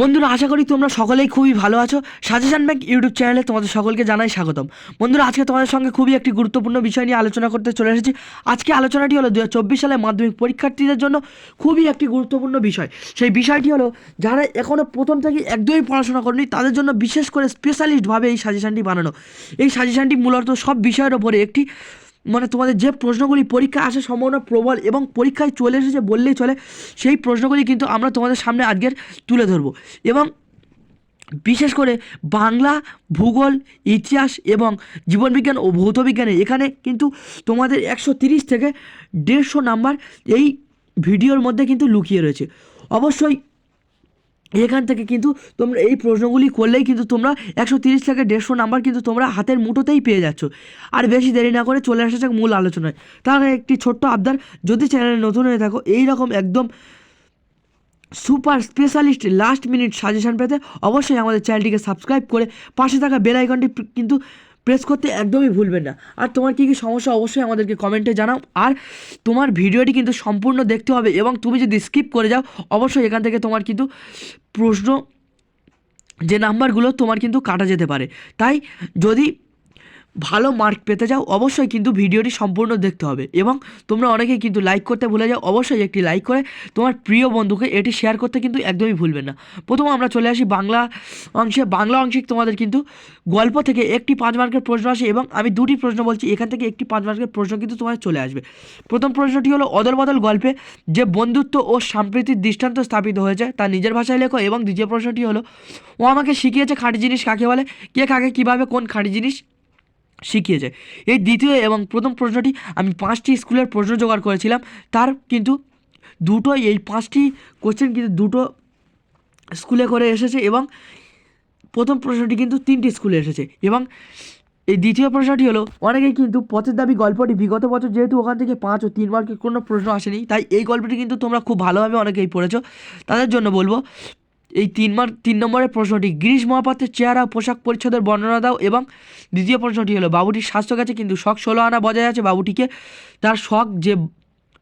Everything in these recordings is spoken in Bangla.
বন্ধুরা, আশা করি তোমরা সকলেই খুবই ভালো আছো। সাজেশন ব্যাংক ইউটিউব চ্যানেলে তোমাদের সকলকে জানাই স্বাগতম। বন্ধুরা, আজকে তোমাদের সঙ্গে খুবই একটি গুরুত্বপূর্ণ বিষয় নিয়ে আলোচনা করতে চলে এসেছি। আজকে আলোচনাটি হলো দুহাজার চব্বিশ সালে মাধ্যমিক পরীক্ষার্থীদের জন্য খুবই একটি গুরুত্বপূর্ণ বিষয়। সেই বিষয়টি হলো, যারা এখনও প্রথম থেকে একদমই পড়াশোনা করেনি, তাদের জন্য বিশেষ করে স্পেশালিস্টভাবে এই সাজেশনটি বানানো। এই সাজেশনটি মূলত সব বিষয়ের ওপরে একটি মানে তোমাদের যে প্রশ্নগুলি পরীক্ষা আসার সম্ভাবনা প্রবল এবং পরীক্ষায় চলে এসেছে বললেই চলে, সেই প্রশ্নগুলি কিন্তু আমরা তোমাদের সামনে আজকের তুলে ধরবো। এবং বিশেষ করে বাংলা, ভূগোল, ইতিহাস এবং জীবনবিজ্ঞান ও ভৌতবিজ্ঞানে এখানে কিন্তু তোমাদের একশো তিরিশ থেকে দেড়শো নাম্বার এই ভিডিওর মধ্যে কিন্তু লুকিয়ে রয়েছে। অবশ্যই এখান থেকে কিন্তু তোমরা এই প্রশ্নগুলি করলেই কিন্তু তোমরা একশো তিরিশ থেকে দেড়শো নাম্বার কিন্তু তোমরা হাতের মুঠোতেই পেয়ে যাচ্ছ। আর বেশি দেরি না করে চলে আসা যাক মূল আলোচনায়। তার একটি ছোট্ট আবদার, যদি চ্যানেলে নতুন হয়ে থাকো এই রকম একদম super specialist last minute suggestion পেতে অবশ্যই আমাদের চ্যানেলটিকে সাবস্ক্রাইব করে পাশে থাকা বেল আইকনটি কিন্তু প্রেস করতে একদমই ভুলবেন না। আর তোমার কী কী সমস্যা, অবশ্যই আমাদেরকে কমেন্টে জানাও। আর তোমার ভিডিওটি কিন্তু সম্পূর্ণ দেখতে হবে এবং তুমি যদি স্কিপ করে যাও, অবশ্যই এখান থেকে তোমার কিন্তু প্রশ্ন যে নাম্বারগুলো তোমার কিন্তু কাটা যেতে পারে। তাই যদি ভালো মার্ক পেতে যাও অবশ্যই কিন্তু ভিডিওটি সম্পূর্ণ দেখতে হবে। এবং তোমরা অনেকেই কিন্তু লাইক করতে ভুলে যাও, অবশ্যই একটি লাইক করে তোমার প্রিয় বন্ধুকে এটি শেয়ার করতে কিন্তু একদমই ভুলবেন না। প্রথম আমরা চলে আসি বাংলা অংশে। বাংলা অংশে তোমাদের কিন্তু গল্প থেকে একটি পাঁচ মার্কের প্রশ্ন আসে এবং আমি দুটি প্রশ্ন বলছি, এখান থেকে একটি পাঁচ মার্কের প্রশ্ন কিন্তু তোমার চলে আসবে। প্রথম প্রশ্নটি হলো, অদল বদল গল্পে যে বন্ধুত্ব ও সম্প্রীতির দৃষ্টান্ত স্থাপিত হয়েছে, তা নিজের ভাষায় লেখো এবং দ্বিতীয় প্রশ্নটি হলো, ও আমাকে শিখিয়েছে খাঁটি জিনিস কাকে বলে, কে কাকে, কীভাবে, কোন খাঁটি জিনিস শিখিয়েছে এই দ্বিতীয় এবং প্রথম প্রশ্নটি আমি পাঁচটি স্কুলের প্রশ্ন জোগাড় করেছিলাম। তার কিন্তু দুটো, এই পাঁচটি কোশ্চেন কিন্তু দুটো স্কুলে করে এসেছে এবং প্রথম প্রশ্নটি কিন্তু তিনটি স্কুলে এসেছে। এবং এই দ্বিতীয় প্রশ্নটি হলো, অনেকেই কিন্তু পথের দাবি গল্পটি বিগত বছর যেহেতু ওখান থেকে পাঁচ ও তিন মার্কের কোনো প্রশ্ন আসেনি, তাই এই গল্পটি কিন্তু তোমরা খুব ভালোভাবে অনেকেই পড়েছো। তাদের জন্য বলব এই তিন মার্ক তিন নম্বরের প্রশ্নটি গিরিশ মহাপাত্রের চেহারা, পোশাক পরিচ্ছদের বর্ণনা দাও এবং দ্বিতীয় প্রশ্নটি হলো, বাবুটির স্বাস্থ্য গেছে কিন্তু শখ ষোলো আনা বজায় আছে? বাবুটিকে তার শখ যে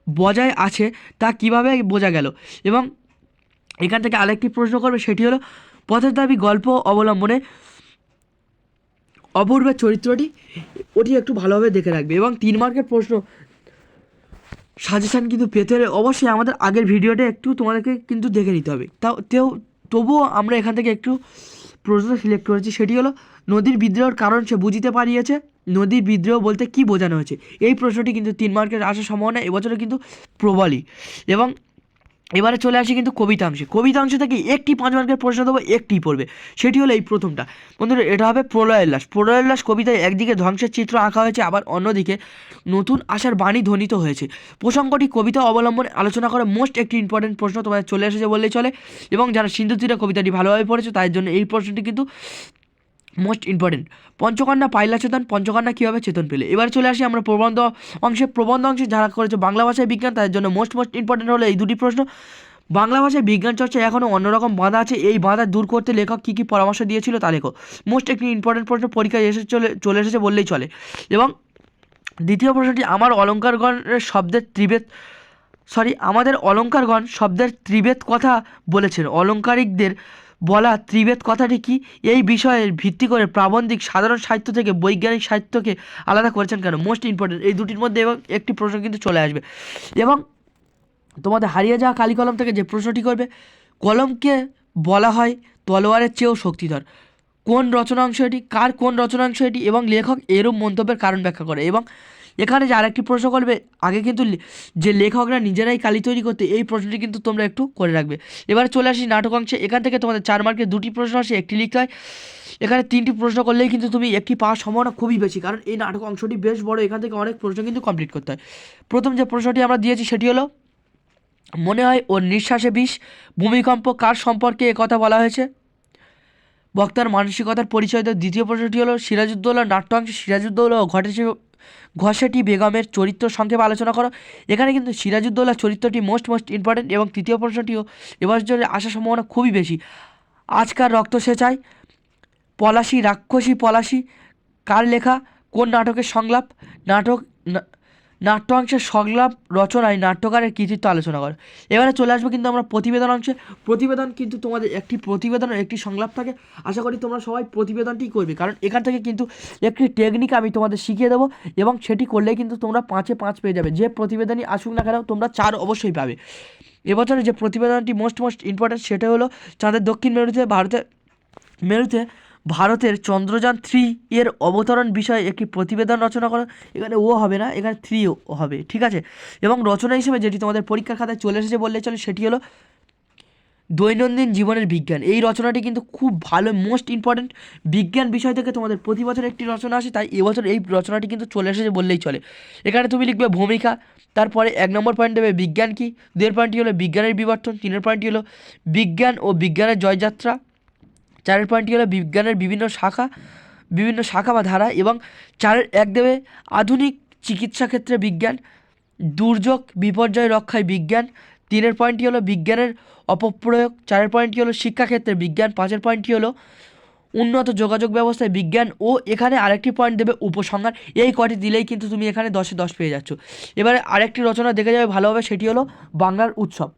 বজায় আছে তা কীভাবে বোঝা গেল? এবং এখান থেকে আরেকটি প্রশ্ন করবে, সেটি হলো, পথের দাবি, গল্প অবলম্বনে অপূর্বের চরিত্রটি, ওটি একটু ভালোভাবে দেখে রাখবে। এবং তিন মার্কের প্রশ্ন, সাজেশান কিন্তু পেতে হলে অবশ্যই আমাদের আগের ভিডিওটা একটু তোমাদেরকে কিন্তু দেখে নিতে হবে। তাও, তেও তবুও আমরা এখান থেকে একটু প্রশ্ন সিলেক্ট করেছি। সেটি হলো, নদীর বিদ্রোহের কারণ সে বুঝিতে পারিয়েছে। নদীর বিদ্রোহ বলতে কি বোঝানো হয়েছে? এই প্রশ্নটি কিন্তু তিন মার্কের আসার সম্ভাবনা এবছরে কিন্তু প্রবলই। এবং এবারে চলে আসি কিন্তু কবিতাংশে। কবিতাংশ থেকে একটি পাঁচ মার্কের প্রশ্ন দেবো, একটি পড়বে। সেটি হলো এই প্রথমটা। বন্ধুরা, এটা হবে প্রলয়ের লাশ। প্রলয়ের কবিতায় একদিকে ধ্বংসের চিত্র আঁকা হয়েছে, আবার অন্যদিকে নতুন আশার বাণী ধ্বনিত হয়েছে। প্রসঙ্গটি কবিতা অবলম্বনে আলোচনা করে মোস্ট একটি ইম্পর্টেন্ট প্রশ্ন, তোমাদের চলে এসেছে বললেই চলে। এবং যারা সিন্ধু তীরে কবিতাটি ভালোভাবে পড়েছে তাদের জন্য এই প্রশ্নটি কিন্তু মোস্ট ইম্পর্টেন্ট পঞ্চকন্যা পাইলা চেতন, পঞ্চকন্যা কীভাবে চেতন পেলে? এবার চলে আসি আমরা প্রবন্ধ অংশে। প্রবন্ধ অংশে যারা করেছে বাংলা ভাষায় বিজ্ঞান, তাদের জন্য মোস্ট মোস্ট ইম্পর্টেন্ট হলো এই দুটি প্রশ্ন। বাংলা ভাষায় বিজ্ঞান চর্চা এখনও অন্যরকম বাধা আছে। এই বাধা দূর করতে লেখক কী কী পরামর্শ দিয়েছিল তা লেখো। মোস্ট একটি ইম্পর্টেন্ট প্রশ্ন পরীক্ষায় এসে চলে চলে এসেছে বললেই চলে। এবং দ্বিতীয় প্রশ্নটি, আমার অলঙ্কারগণের শব্দের ত্রিবেদ সরি আমাদের অলঙ্কারগণ শব্দের ত্রিবেদ কথা বলেছেন। অলঙ্কারিকদের বলা ত্রিবেদ কথাটি কি? এই বিষয়ের ভিত্তি করে প্রাবন্ধিক সাধারণ সাহিত্য থেকে বৈজ্ঞানিক সাহিত্যকে আলাদা করেছেন কেন? মোস্ট ইম্পর্টেন্ট এই দুটির মধ্যে এবং একটি প্রশ্ন কিন্তু চলে আসবে। এবং তোমাদের হারিয়ে যাওয়া কালি কলম থেকে যে প্রশ্নটি করবে, কলমকে বলা হয় তলোয়ারের চেয়েও শক্তিধর। কোন রচনাংশ এটি? কার কোন রচনাংশ এটি? এবং লেখক এরূপ মন্তব্যের কারণ ব্যাখ্যা করে। এবং এখানে যে আরেকটি প্রশ্ন করবে, আগে কিন্তু যে লেখকরা নিজেরাই কালি তৈরি করতে, এই প্রশ্নটি কিন্তু তোমরা একটু করে রাখবে। এবার চলে আসি নাটক অংশে এখান থেকে তোমাদের চার মার্কের দুটি প্রশ্ন আসে, একটি লিখতে হয়। এখানে তিনটি প্রশ্ন করলেই কিন্তু তুমি একটি পাওয়ার সম্ভাবনা খুবই বেশি, কারণ এই নাটক অংশটি বেশ বড়, এখান থেকে অনেক প্রশ্ন কিন্তু কমপ্লিট করতে হয়। প্রথম যে প্রশ্নটি আমরা দিয়েছি সেটি হলো, মনে হয় ওর নিঃশ্বাসে বিষ, ভূমিকম্প কার সম্পর্কে কথা বলা হয়েছে? বক্তার মানসিকতার পরিচয় দ্বিতীয় প্রশ্নটি হলো সিরাজউদ্দৌলা নাট্যাংশ সিরাজউদ্দৌলা ও ঘটেছে ঘষেটি বেগমের চরিত্র সংক্ষেপে আলোচনা করো। এখানে কিন্তু সিরাজউদ্দৌলা চরিত্রটি মোস্ট মোস্ট ইম্পর্টেন্ট এবং তৃতীয় প্রশ্নটিও এবছরে আসার সম্ভাবনা খুবই বেশি। আজকার রক্ত সেচাই, পলাশি, রাক্ষসী পলাশি, কার লেখা, কোন নাটকের সংলাপ, নাটক না- নাট্যাংশের সংলাপ রচনায় নাট্যকারের কৃতিত্ব আলোচনা করে। এবারে চলে আসব কিন্তু আমরা প্রতিবেদন অংশে। প্রতিবেদন কিন্তু তোমাদের একটি প্রতিবেদন একটি সংলাপ থাকে। আশা করি তোমরা সবাই প্রতিবেদনটি করবে। কারণ এখান থেকে কিন্তু একটি টেকনিক আমি তোমাদের শিখিয়ে দেবো এবং সেটি করলে কিন্তু তোমরা পাঁচে পাঁচ পেয়ে যাবে। যে প্রতিবেদনই আসুক না কেন তোমরা চার অবশ্যই পাবে। এবছরে যে প্রতিবেদনটি মোস্ট মোস্ট ইম্পর্ট্যান্ট সেটা হলো চাঁদের দক্ষিণ মেরুতে, ভারতে, মেরুতে ভারতের চন্দ্রযান থ্রি এর অবতরণ বিষয়ে একটি প্রতিবেদন রচনা করো এখানে ও হবে না, এখানে থ্রি হবে, ঠিক আছে? এবং রচনা হিসেবে যেটি তোমাদের পরীক্ষার খাতায় চলে এসেছে বললে চলে, সেটি হলো দৈনন্দিন জীবনের বিজ্ঞান। এই রচনাটি কিন্তু খুব ভালো মোস্ট ইম্পর্ট্যান্ট বিজ্ঞান বিষয় থেকে তোমাদের প্রতি বছর একটি রচনা আসে, তাই এবছর এই রচনাটি কিন্তু চলে এসেছে বললেই চলে। এখানে তুমি লিখবে ভূমিকা, তারপরে এক নম্বর পয়েন্ট দেবে বিজ্ঞান কী, দুয়ের পয়েন্টটি হলো বিজ্ঞানের বিবর্তন, তিনের পয়েন্টটি হলো বিজ্ঞান ও বিজ্ঞানের জয়যাত্রা চারের পয়েন্টটি হলো বিজ্ঞানের বিভিন্ন শাখা বিভিন্ন শাখা বা ধারা এবং চারের এক দেবে আধুনিক চিকিৎসা ক্ষেত্রে বিজ্ঞান, দুর্যোগ, বিপর্যয় রক্ষায় বিজ্ঞান, তিনের পয়েন্টটি হলো বিজ্ঞানের অপপ্রয়োগ, চারের পয়েন্টটি হলো শিক্ষাক্ষেত্রে বিজ্ঞান, পাঁচের পয়েন্টটি হলো উন্নত যোগাযোগ ব্যবস্থায় বিজ্ঞান ও এখানে আরেকটি পয়েন্ট দেবে উপসংহার। এই কটি দিলেই কিন্তু তুমি এখানে দশে দশ পেয়ে যাচ্ছ। এবারে আরেকটি রচনা দেখে যাবে ভালোভাবে, সেটি হলো বাংলার উৎসব।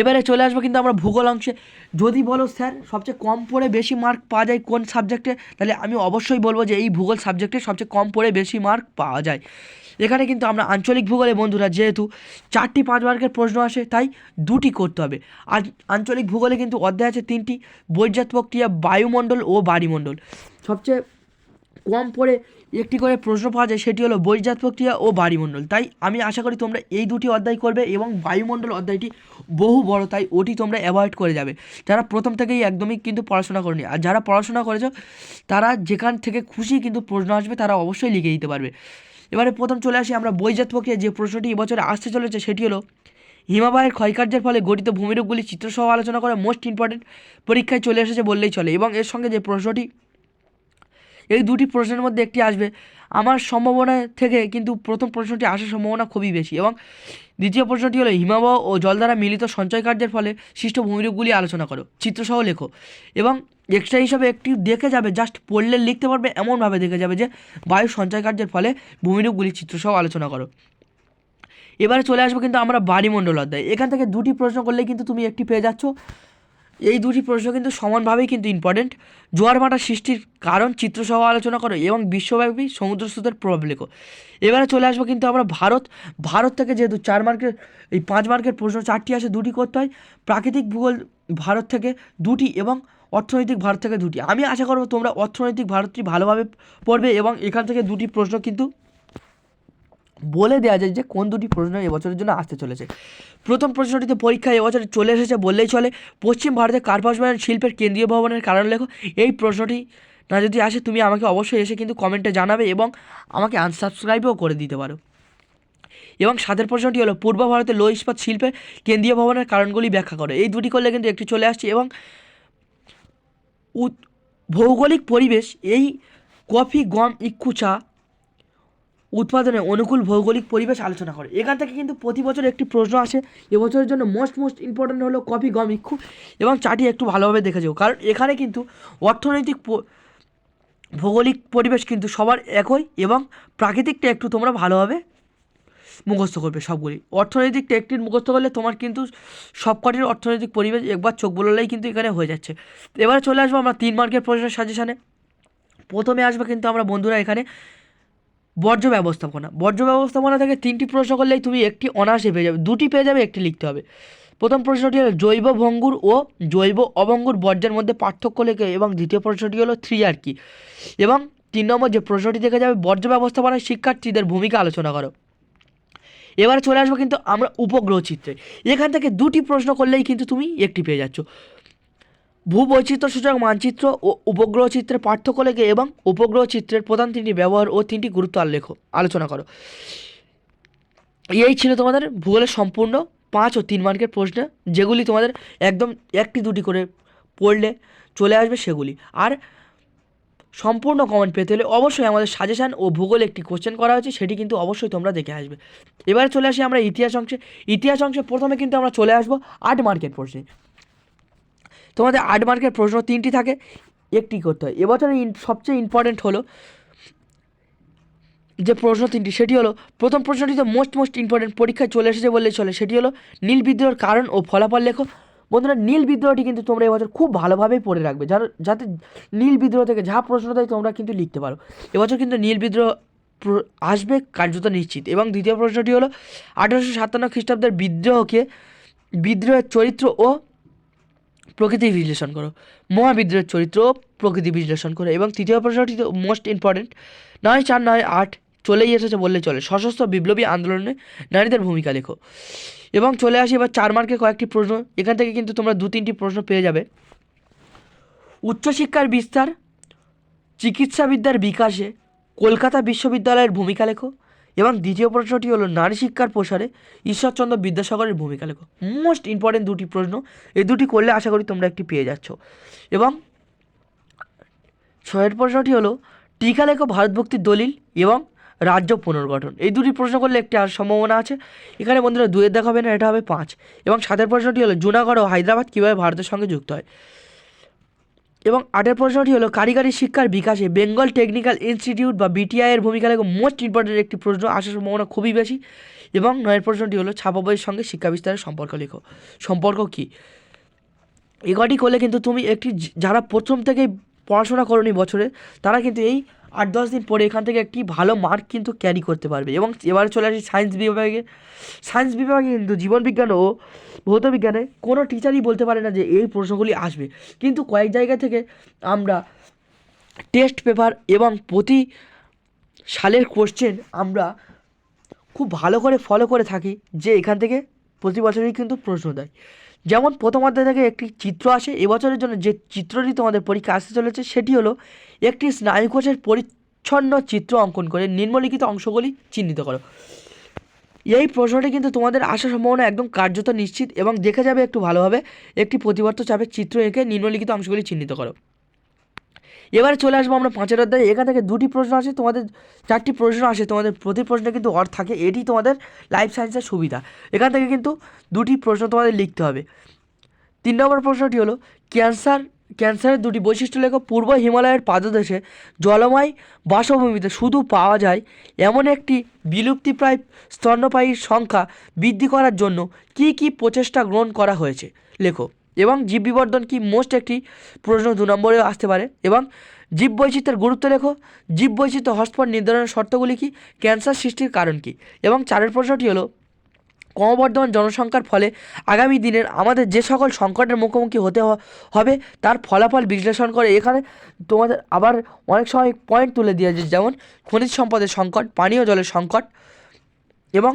এবারে চলে আসব কিন্তু আমরা ভূগোল অংশে। যদি বলো, স্যার, সবচেয়ে কম পড়ে বেশি মার্ক পাওয়া যায় কোন সাবজেক্টে তাহলে আমি অবশ্যই বলব যে এই ভূগোল সাবজেক্টে সবচেয়ে কম পড়ে বেশি মার্ক পাওয়া যায়। এখানে কিন্তু আমরা আঞ্চলিক ভূগোলে বন্ধুরা, যেহেতু চারটি পাঁচ মার্কের প্রশ্ন আসে, তাই দুটি করতে হবে। আর আঞ্চলিক ভূগোলে কিন্তু অধ্যায় আছে তিনটি, বৈজাত প্রক্রিয়া, বায়ুমণ্ডল ও বাড়িমণ্ডল। সবচেয়ে কম পড়ে একটি করে প্রশ্ন পাওয়া যায়, সেটি হলো বৈজাত প্রক্রিয়া ও বায়ুমণ্ডল। তাই আমি আশা করি তোমরা এই দুটি অধ্যায় করবে এবং বায়ুমণ্ডল অধ্যায়টি বহু বড়, তাই ওটি তোমরা অ্যাভয়েড করে যাবে। যারা প্রথম থেকেই একদমই কিন্তু পড়াশোনা করেনি, আর যারা পড়াশোনা করেছ, তারা যেখান থেকে খুশি কিন্তু প্রশ্ন আসবে, তারা অবশ্যই লিখে দিতে পারবে। এবারে প্রথম চলে আসি আমরা বৈজাত প্রক্রিয়া, যে প্রশ্নটি এবছরে আসতে চলেছে, সেটি হলো হিমাবাহের ক্ষয়কার্যের ফলে গঠিত ভূমিরূপগুলি চিত্রসহ আলোচনা করে মোস্ট ইম্পর্টেন্ট পরীক্ষায় চলে এসেছে বললেই চলে, এবং এর সঙ্গে যে প্রশ্নটি এই দুটি প্রশ্নের মধ্যে একটি আসবে। আমার সম্ভাবনা থেকে কিন্তু প্রথম প্রশ্নটি আসার সম্ভাবনা খুবই বেশি এবং দ্বিতীয় প্রশ্নটি হলো, হিমাবহ ও জল দ্বারা মিলিত সঞ্চয় কার্যের ফলে সৃষ্ট ভূমিরূপগুলি আলোচনা করো, চিত্রসহ লেখো এবং এক্সট্রা হিসাবে একটি দেখে যাবে জাস্ট পড়লে লিখতে পারবে, এমনভাবে দেখে যাবে যে বায়ু সঞ্চয় কার্যের ফলে ভূমিরূপগুলি চিত্রসহ আলোচনা করো। এবারে চলে আসব কিন্তু আমরা বাড়িমণ্ডল অধ্যায়। এখান থেকে দুটি প্রশ্ন করলেই কিন্তু তুমি একটি পেয়ে যাচ্ছ। এই দুটি প্রশ্ন কিন্তু সমানভাবেই কিন্তু ইম্পর্টেন্ট জোয়ার ভাটা সৃষ্টির কারণ চিত্রসহ আলোচনা করো এবং বিশ্বব্যাপী সমুদ্র স্রোতের প্রভাব লেখো। এবারে চলে আসব কিন্তু আমরা ভারত। ভারত থেকে যেহেতু চার মার্কের এই পাঁচ মার্কের প্রশ্ন, চারটি আসে, দুটি করতে হয়। প্রাকৃতিক ভূগোল ভারত থেকে দুটি এবং অর্থনৈতিক ভারত থেকে দুটি। আমি আশা করব তোমরা অর্থনৈতিক ভারতটি ভালোভাবে পড়বে এবং এখান থেকে দুটি প্রশ্ন কিন্তু বলে দেওয়া যায় যে কোন দুটি প্রশ্ন এবছরের জন্য আসতে চলেছে। প্রথম প্রশ্নটিতে পরীক্ষা এবছরে চলে এসেছে বললেই চলে। পশ্চিম ভারতে কার্পাস বায়ন শিল্পের কেন্দ্রীয় ভবনের কারণ লেখো। এই প্রশ্নটি না যদি আসে, তুমি আমাকে অবশ্যই এসে কিন্তু কমেন্টে জানাবে এবং আমাকে আনসাবস্ক্রাইবও করে দিতে পারো। এবং সাতের প্রশ্নটি হলো, পূর্ব ভারতে লো ইস্পাত শিল্পের কেন্দ্রীয় ভবনের কারণগুলি ব্যাখ্যা করো। এই দুটি করলে কিন্তু একটি চলে আসছে এবং ভৌগোলিক পরিবেশ, এই কফি, গম, ইক্ষু, চা উৎপাদনে অনুকূল ভৌগোলিক পরিবেশ আলোচনা করে। এখান থেকে কিন্তু প্রতি বছর একটি প্রশ্ন আসে, এবছরের জন্য মোস্ট মোস্ট ইম্পর্ট্যান্ট হলো কফি, গম, ইক্ষু এবং চাটি একটু ভালোভাবে দেখে যাও। কারণ এখানে কিন্তু অর্থনৈতিক ভৌগোলিক পরিবেশ কিন্তু সবার একই এবং প্রাকৃতিকটা একটু তোমরা ভালোভাবে মুখস্থ করবে সবগুলি। অর্থনৈতিক টেকটির মুখস্থ করলে তোমার কিন্তু সবকটির অর্থনৈতিক পরিবেশ একবার চোখ বললেই কিন্তু এখানে হয়ে যাচ্ছে। এবারে চলে আসব আমরা তিন মার্কের প্রশ্নের সাজেশানে প্রথমে আসব কিন্তু আমরা বন্ধুরা এখানে বর্জ্য ব্যবস্থাপনা। বর্জ্য ব্যবস্থাপনা থেকে তিনটি প্রশ্ন করলেই তুমি একটি অনায়াসে পেয়ে যাবে, দুটি পেয়ে যাবে, একটি লিখতে হবে। প্রথম প্রশ্নটি হলো, জৈব ভঙ্গুর ও জৈব অভঙ্গুর বর্জ্যের মধ্যে পার্থক্য লেখে এবং দ্বিতীয় প্রশ্নটি হলো, থ্রি আর কি। এবং তিন নম্বর যে প্রশ্নটি থেকে যাবে, বর্জ্য ব্যবস্থাপনায় শিক্ষার্থীদের ভূমিকা আলোচনা করো। এবারে চলে আসব কিন্তু আমরা উপগ্রহ চিত্রে। এখান থেকে দুটি প্রশ্ন করলেই কিন্তু তুমি একটি পেয়ে যাচ্ছ। ভূবৈচিত্র্য সূচক মানচিত্র ও উপগ্রহ চিত্রের পার্থক্য লেখে এবং উপগ্রহ চিত্রের প্রধান তিনটি ব্যবহার ও তিনটি গুরুত্ব লেখো আলোচনা করো। এই ছিল তোমাদের ভূগোলের সম্পূর্ণ পাঁচ ও তিন মার্কের প্রশ্ন, যেগুলি তোমাদের একদম একটি দুটি করে পড়লে চলে আসবে সেগুলি। আর সম্পূর্ণ কমেন্ট পেতে হলে অবশ্যই আমাদের সাজেশান ও ভূগোল একটি কোশ্চেন করা হয়েছে, সেটি কিন্তু অবশ্যই তোমরা দেখে আসবে। এবারে চলে আসি আমরা ইতিহাস অংশে। ইতিহাস অংশে প্রথমে কিন্তু আমরা চলে আসব আট মার্কের প্রশ্নে। তোমাদের আট মার্কের প্রশ্ন তিনটি থাকে, একটি করতে হয়। এবছরের ইন- সবচেয়ে ইম্পর্টেন্ট হলো যে প্রশ্ন তিনটি, সেটি হলো, প্রথম প্রশ্নটি তো মোস্ট মোস্ট ইম্পর্টেন্ট পরীক্ষায় চলে এসেছে বললেই চলে, সেটি হলো, নীল বিদ্রোহের কারণ ও ফলাফল লেখো। বন্ধুরা, নীল বিদ্রোহটি কিন্তু তোমরা এবছর খুব ভালোভাবেই পড়ে রাখবে। যার যাতে নীল বিদ্রোহ থেকে যা প্রশ্ন দেয় তোমরা কিন্তু লিখতে পারো। এবছর কিন্তু নীল বিদ্রোহ আসবে কার্যত নিশ্চিত। এবং দ্বিতীয় প্রশ্নটি হলো, আঠারোশো সাতান্ন খ্রিস্টাব্দের বিদ্রোহকে, বিদ্রোহের চরিত্র ও প্রকৃতি বিশ্লেষণ করো। মহাবিদ্রোহের চরিত্র প্রকৃতি বিশ্লেষণ করো এবং তৃতীয় প্রশ্নটি মোস্ট ইম্পর্টেন্ট নয় চার নয় আট চলেই এসেছে বললে চলে। সশস্ত্র বিপ্লবী আন্দোলনে নারীদের ভূমিকা লেখো। এবং চলে আসি এবার চার মার্কের কয়েকটি প্রশ্ন। এখান থেকে কিন্তু তোমরা দু তিনটি প্রশ্ন পেয়ে যাবে। উচ্চশিক্ষার বিস্তার চিকিৎসাবিদ্যার বিকাশে কলকাতা বিশ্ববিদ্যালয়ের ভূমিকা লেখো। এবং দ্বিতীয় প্রশ্নটি হলো, নারী শিক্ষার প্রসারে ঈশ্বরচন্দ্র বিদ্যাসাগরের ভূমিকা লেখো। মোস্ট ইম্পর্টেন্ট দুটি প্রশ্ন, এই দুটি করলে আশা করি তোমরা একটি পেয়ে যাচ্ছ। এবং ছয়ের প্রশ্নটি হলো, টিকা লেখো ভারতভক্তির দলিল এবং রাজ্য পুনর্গঠন। এই দুটি প্রশ্ন করলে একটি আর সম্ভাবনা আছে। এখানে বন্ধুরা দুয়ের দেখা হবে না, এটা হবে পাঁচ। এবং সাতের প্রশ্নটি হলো, জুনাগড় ও হায়দ্রাবাদ কীভাবে ভারতের সঙ্গে যুক্ত হয়? এবং আটের প্রশ্নটি হলো, কারিগরি শিক্ষার বিকাশে বেঙ্গল টেকনিক্যাল ইনস্টিটিউট বা বিটিআইয়ের ভূমিকা লাগে মোস্ট ইম্পর্টেন্ট একটি প্রশ্ন। আসার সম্ভাবনা খুবই বেশি। এবং নয়ের প্রশ্নটি হলো ছাপা বইয়ের সঙ্গে শিক্ষা বিস্তারের সম্পর্ক লেখো। সম্পর্ক কী? এ কটি করলে কিন্তু তুমি একটি যারা প্রথম থেকেই পড়াশোনা করনি বছরে, তারা কিন্তু এই আট দশ দিন পরে এখান থেকে একটি ভালো মার্ক কিন্তু ক্যারি করতে পারবে। এবং এবারে চলে আসি সায়েন্স বিভাগে। সায়েন্স বিভাগে কিন্তু জীবনবিজ্ঞান ও ভৌত বিজ্ঞানে কোনো টিচারই বলতে পারে না যে এই প্রশ্নগুলি আসবে। কিন্তু কয়েক জায়গা থেকে আমরা টেস্ট পেপার এবং প্রতি সালের কোশ্চেন আমরা খুব ভালো করে ফলো করে থাকি যে এখান থেকে প্রতি বছরই কিন্তু প্রশ্ন দেয়। যেমন প্রথম অধ্যায় থেকে একটি চিত্র আসে এবছরের জন্য যে চিত্রটি তোমাদের পরীক্ষা আসতে চলেছে সেটি হলো একটি স্নায়ুকোষের পরিচ্ছন্ন চিত্র অঙ্কন করে নিম্নলিখিত অংশগুলি চিহ্নিত করো। এই প্রশ্নটি কিন্তু তোমাদের আসার সম্ভাবনা একদম কার্যত নিশ্চিত এবং দেখে যাবে একটু ভালোভাবে একটি প্রতিবর্ত চাপের চিত্র এঁকে নিম্নলিখিত অংশগুলি চিহ্নিত করো। এবারে চলে আসব আমরা পাঁচের অধ্যায়। এখান থেকে দুটি প্রশ্ন আসে, তোমাদের চারটি প্রশ্ন আসে, তোমাদের প্রতি প্রশ্নে কিন্তু অর্থ থাকে, এটি তোমাদের লাইফ সায়েন্সের সুবিধা। এখান থেকে কিন্তু দুটি প্রশ্ন তোমাদের লিখতে হবে। তিন নম্বর প্রশ্নটি হলো, ক্যান্সার, ক্যান্সারের দুটি বৈশিষ্ট্য লেখো। পূর্ব হিমালয়ের পাদদেশে জলময় বাসভূমিতে শুধু পাওয়া যায় এমন একটি বিলুপ্তিপ্রায় স্তন্যপায়ীর সংখ্যা বৃদ্ধি করার জন্য কী কী প্রচেষ্টা গ্রহণ করা হয়েছে? লেখো। এবং জীব বিবর্ধন কি মোস্ট একটি প্রশ্ন দু নম্বরেও আসতে পারে। এবং জীব বৈচিত্র্যের গুরুত্ব লেখো। জীব বৈচিত্র্য হটস্পট নির্ধারণের শর্তগুলি কি? ক্যান্সার সৃষ্টির কারণ কি? এবং চারের প্রশ্নটি হলো, ক্রমবর্ধমান জনসংখ্যার ফলে আগামী দিনের আমাদের যে সকল সংকটের মুখোমুখি হতে হবে, তার ফলাফল বিশ্লেষণ করে। এখানে তোমাদের আবার অনেক সময় পয়েন্ট তুলে দিয়েছে যেমন খনিজ সম্পদের সংকট, পানীয় জলের সংকট এবং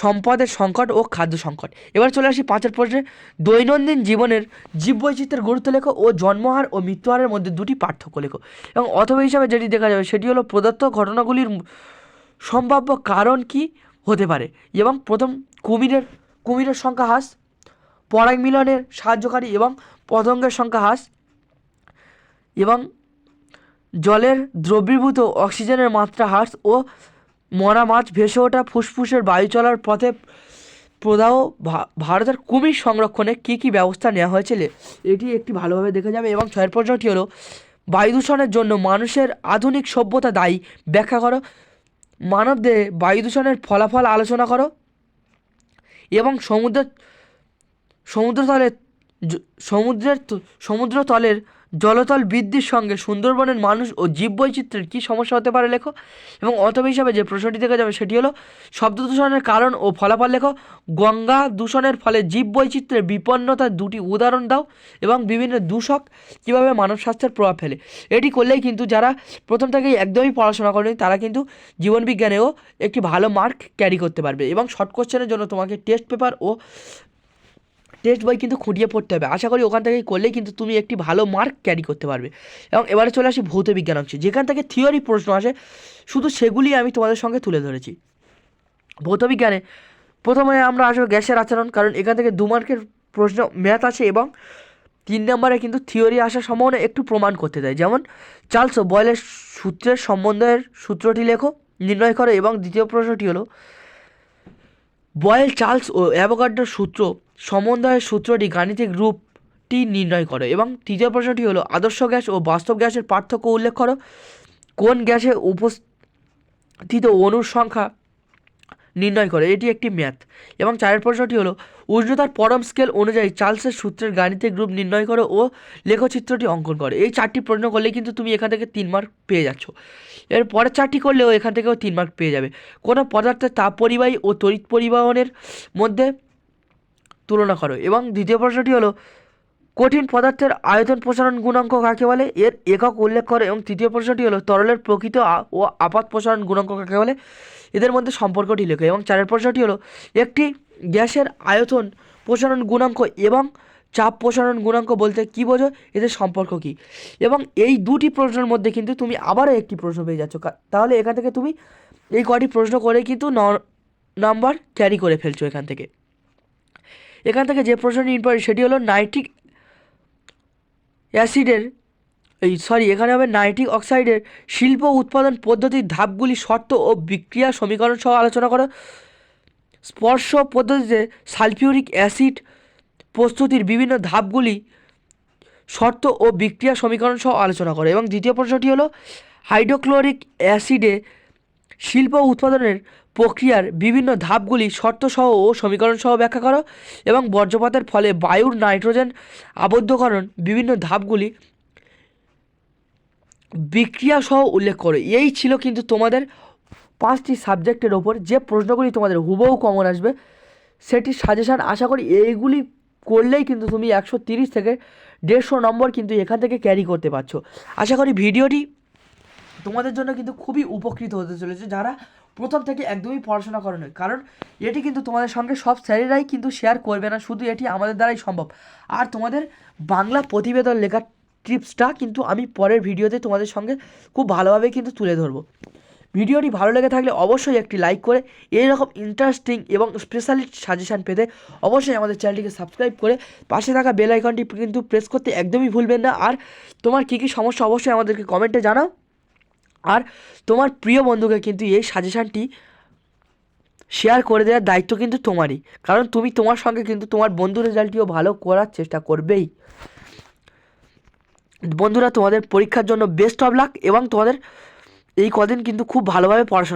সম্পদের সংকট ও খাদ্য সংকট। এবার চলে আসি পাঁচের প্রশ্নে। দৈনন্দিন জীবনের জীববৈচিত্র্যের গুরুত্ব লেখো ও জন্মহার ও মৃত্যুহারের মধ্যে দুটি পার্থক্য লেখো। এবং অথবা হিসাবে যেটি দেখা যাবে সেটি হলো প্রদত্ত ঘটনাগুলির সম্ভাব্য কারণ কি হতে পারে। এবং প্রথম, কুমিরের কুমিরের সংখ্যা হ্রাস, পরাগ মিলনের সাহায্যকারী এবং পতঙ্গের সংখ্যা হ্রাস, এবং জলের দ্রবীভূত অক্সিজেনের মাত্রা হ্রাস ও মরা মাছ ভেসে ওঠা ফুসফুসের বায়ু চলার পথে প্রদাহ ভারতের কুমির সংরক্ষণে কী কী ব্যবস্থা নেওয়া হয়েছিল এটি একটি ভালোভাবে দেখে যাবে এবং ছয়ের প্রশ্নটি হলো, বায়ু দূষণের জন্য মানুষের আধুনিক সভ্যতা দায়ী, ব্যাখ্যা করো। মানবদেহে বায়ু দূষণের ফলাফল আলোচনা করো। এবং সমুদ্র সমুদ্রতলের সমুদ্রের সমুদ্রতলের জলতল বৃদ্ধির সঙ্গে সুন্দরবনের মানুষ ও জীববৈচিত্র্যের কী সমস্যা হতে পারে, লেখো? এবং অথবা হিসাবে যে প্রশ্নটি দেখা যাবে সেটি হলো, শব্দ দূষণের কারণ ও ফলাফল, লেখো? গঙ্গা দূষণের ফলে জীববৈচিত্র্যের বিপন্নতার দুটি উদাহরণ দাও এবং বিভিন্ন দূষক কীভাবে মানব স্বাস্থ্যের প্রভাব ফেলে। এটি করলেই কিন্তু যারা প্রথম থেকেই একদমই পড়াশোনা করেনি, তারা কিন্তু জীবনবিজ্ঞানেও একটি ভালো মার্ক ক্যারি করতে পারবে। এবং শর্ট কোশ্চেনের জন্য তোমাকে টেস্ট পেপার ও টেস্ট বই কিন্তু খুঁটিয়ে পড়তে হবে। আশা করি ওখান থেকে করলেই কিন্তু তুমি একটি ভালো মার্ক ক্যারি করতে পারবে। এবং এবারে চলে আসি ভৌত বিজ্ঞান অংশে। যেখান থেকে থিওরি প্রশ্ন আসে, শুধু সেগুলি আমি তোমাদের সঙ্গে তুলে ধরেছি। ভৌত বিজ্ঞানে প্রথমে আমরা আসব গ্যাসের আচরণ, কারণ এখান থেকে দু মার্কের প্রশ্ন ম্যাথ আছে এবং তিন নম্বরে কিন্তু থিওরি আসার সম্ভাবনা একটু প্রমাণ করতে দেয়। যেমন, চার্লস বয়েলের সূত্রের সম্বন্ধের সূত্রটি লেখো, নির্ণয় করো এবং দ্বিতীয় প্রশ্নটি হলো, বয়েল, চার্লস ও অ্যাভোগাড্রোর সূত্র সমন্বয়ের সূত্রটি গাণিতিক রূপটি নির্ণয় করো এবং তৃতীয় প্রশ্নটি হলো, আদর্শ গ্যাস ও বাস্তব গ্যাসের পার্থক্য উল্লেখ করো। কোন গ্যাসে উপস্থিত অনুর সংখ্যা নির্ণয় করে? এটি একটি ম্যাথ। এবং চারের প্রশ্নটি হলো, উষ্ণতার পরম স্কেল অনুযায়ী চার্লসের সূত্রের গাণিতিক রূপ নির্ণয় করো ও লেখচিত্রটি অঙ্কন করে। এই চারটি প্রশ্ন করলে কিন্তু তুমি এখান থেকে তিন মার্ক পেয়ে যাচ্ছ। এর পরের চারটি করলেও এখান থেকেও তিন মার্ক পেয়ে যাবে। কোনো পদার্থের তাপ পরিবাহী ও তড়িৎ পরিবহনের মধ্যে তুলনা করো। এবং দ্বিতীয় প্রশ্নটি হলো, কঠিন পদার্থের আয়তন প্রসারণ গুণাঙ্ক কাকে বলে? এর একক উল্লেখ করে এবং তৃতীয় প্রশ্নটি হলো, তরলের প্রকৃত ও আপাত প্রসারণ গুণাঙ্ক কাকে বলে? এদের মধ্যে সম্পর্কটি লেখো। এবং চারের প্রশ্নটি হলো, একটি গ্যাসের আয়তন প্রসারণ গুণাঙ্ক এবং চাপ প্রসারণ গুণাঙ্ক বলতে কী বোঝো? এদের সম্পর্ক কী? এবং এই দুটি প্রশ্নের মধ্যে কিন্তু তুমি আবারও একটি প্রশ্ন পেয়ে যাচ্ছ। তাহলে এখান থেকে তুমি এই কটি প্রশ্ন করে কিন্তু ন, নাম্বার ক্যারি করে ফেলছো এখান থেকে। এখান থেকে যে প্রশ্নটি ইম্পর্টেন্ট সেটি হলো নাইট্রিক অ্যাসিডের, এই সরি এখানে হবে নাইট্রিক অক্সাইডের শিল্প উৎপাদন পদ্ধতির ধাপগুলি, শর্ত ও বিক্রিয়া সমীকরণ সহ আলোচনা করো। স্পর্শ পদ্ধতিতে সালফিউরিক অ্যাসিড প্রস্তুতির বিভিন্ন ধাপগুলি, শর্ত ও বিক্রিয়া সমীকরণ সহ আলোচনা করে। এবং দ্বিতীয় প্রশ্নটি হলো, হাইড্রোক্লোরিক অ্যাসিডে শিল্প উৎপাদনের প্রক্রিয়ার বিভিন্ন ধাপগুলি শর্তসহ ও সমীকরণ সহ ব্যাখ্যা করো এবং বর্জ্যপাতের ফলে বায়ুর নাইট্রোজেন আবদ্ধকরণ বিভিন্ন ধাপগুলি বিক্রিয়া সহ উল্লেখ করো। এই ছিল কিন্তু তোমাদের পাঁচটি সাবজেক্টের ওপর যে প্রশ্নগুলি তোমাদের হুবহু কমন আসবে সেটির সাজেশান আশা করি এইগুলি করলেই কিন্তু তুমি একশো তিরিশ থেকে দেড়শো নম্বর কিন্তু এখান থেকে ক্যারি করতে পারছ। আশা করি ভিডিওটি তোমাদের জন্য কিন্তু খুবই উপকৃত হতে চলেছে। যারা প্রথম থেকে একদমই পড়াশোনা করে কারণ এটি কিন্তু তোমাদের সঙ্গে সব স্যারেরাই কিন্তু শেয়ার করবে না, শুধু এটি আমাদের দ্বারাই সম্ভব। আর তোমাদের বাংলা প্রতিবেদন লেখার টিপসটা কিন্তু আমি পরের ভিডিওতে তোমাদের সঙ্গে খুব ভালোভাবে কিন্তু তুলে ধরবো। ভিডিওটি ভালো লেগে থাকলে অবশ্যই একটি লাইক করে এইরকম ইন্টারেস্টিং এবং স্পেশালিস্ট সাজেশান পেতে অবশ্যই আমাদের চ্যানেলটিকে সাবস্ক্রাইব করে পাশে থাকা বেল আইকনটি কিন্তু প্রেস করতে একদমই ভুলবেন না। আর তোমার কী কী সমস্যা অবশ্যই আমাদেরকে কমেন্টে জানাও। আর তোমার প্রিয় বন্ধুকে কিন্তু এই সাজেশানটি শেয়ার করে দেওয়ার দায়িত্ব কিন্তু তোমারই। কারণ তুমি তোমার সঙ্গে কিন্তু তোমার বন্ধু রেজাল্টটিও ভালো করার চেষ্টা করবেই। বন্ধুরা, তোমাদের পরীক্ষার জন্য বেস্ট অফ লাক এবং তোমাদের এই কদিন কিন্তু খুব ভালোভাবে পড়াশোনা